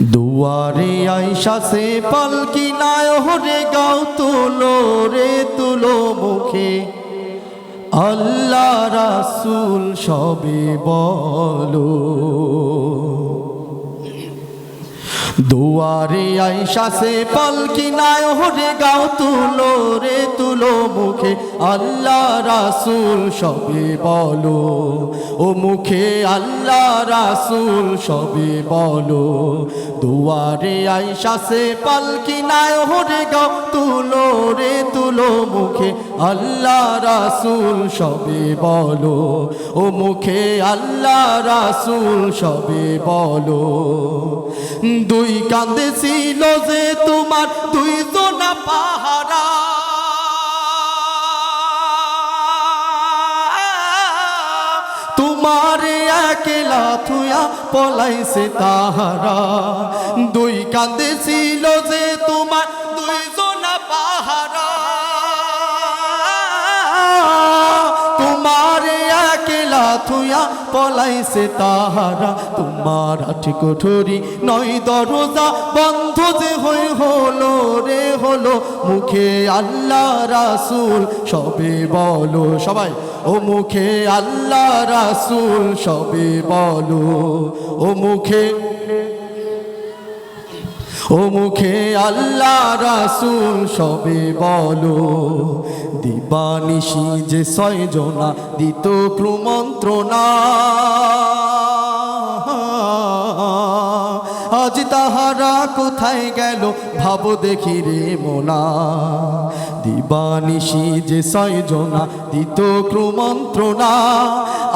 দুয়ারে আইসা সে পালকি নায় হরে গাও তুলো রে, তুলো মুখে। আল্লাহ রাসুল সবে বলো। দুয়ারে আইসা সে পালকি নায় হরে গাও তুলো রে, তুলো মুখে। আল্লাহ রাসুল সবে বলো, ও মুখে আল্লাহ রাসুল সবে বলো। দুয়ারে আইসা সে পালকি নায় হরে গাও তুলো রে তুলো মুখে, আল্লাহ রাসুল সবে বলো। ও মুখে, আল্লাহ রাসুল সবে বলো। দুই কান্দে ছিল যে তোমার দুই জোনা পাহারা। তোমার একলা থুয়া পলাইছে তাহারা। দুই কান্দে ছিল যে তোমার দুই জোনা পাহারা। থুয়া পলাইছে তাহারা। তোমার আঠি কঠোরি নয় দরজা, বন্ধ যে হই হলো রে হলো মুখে আল্লাহ রাসুল, সবে বলো সবাই, ও মুখে আল্লাহ রাসুল, সবে বলো, ও মুখে ও মুখে আল্লাহ রাসুল সবে বলো দিবানিশি যে সয়জনা দিত ক্রুমন্ত্রণা। আজ তাহারা কোথায় গেল? ভাব দেখি রে মোনা দিবানিশি যে সয়জনা, দিত ক্রমন্ত্রণা।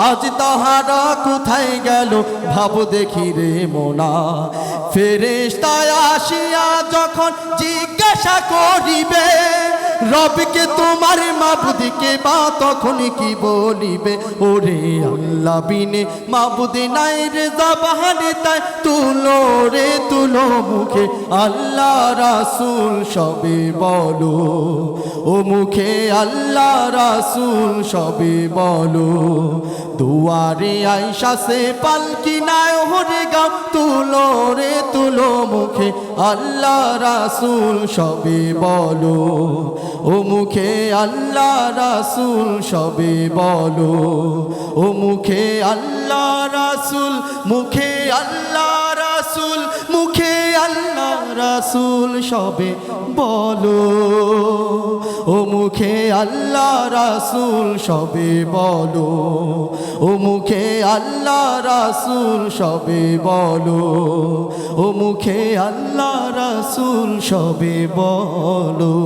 আজ তাহারা কোথায় গেল? ভাব দেখি রে মোনা ফেরেস্তায় আসিয়া যখন জিজ্ঞাসা করিবে রবকে তোমার মাবুদিকে বা তখন কি বলিবে? ওরে আল্লাহ, বিনে মাবুদে নাই রে জবাহানে তাই তুলো রে, তুলো মুখে। আল্লাহ রাসুল সবে বলো, ও মুখে আল্লাহ রাসুল সবে বলো, দুয়ারে আইসা সে পালকি নাই হরে গাও তুলো রে, তুলো মুখে। আল্লাহ রাসুল সবে বলো। ও মুখে আল্লাহ রাসুল সবে বলো। ও মুখে আল্লাহ রাসুল, মুখে আল্লাহ রাসুল, মুখে আল্লাহ রাসুল সবে বলো। ও মুখে আল্লাহ রাসুল সবে বলো। ও মুখে আল্লাহ রাসুল সবে বলো। ও মুখে আল্লাহ রাসুল সবে বলো।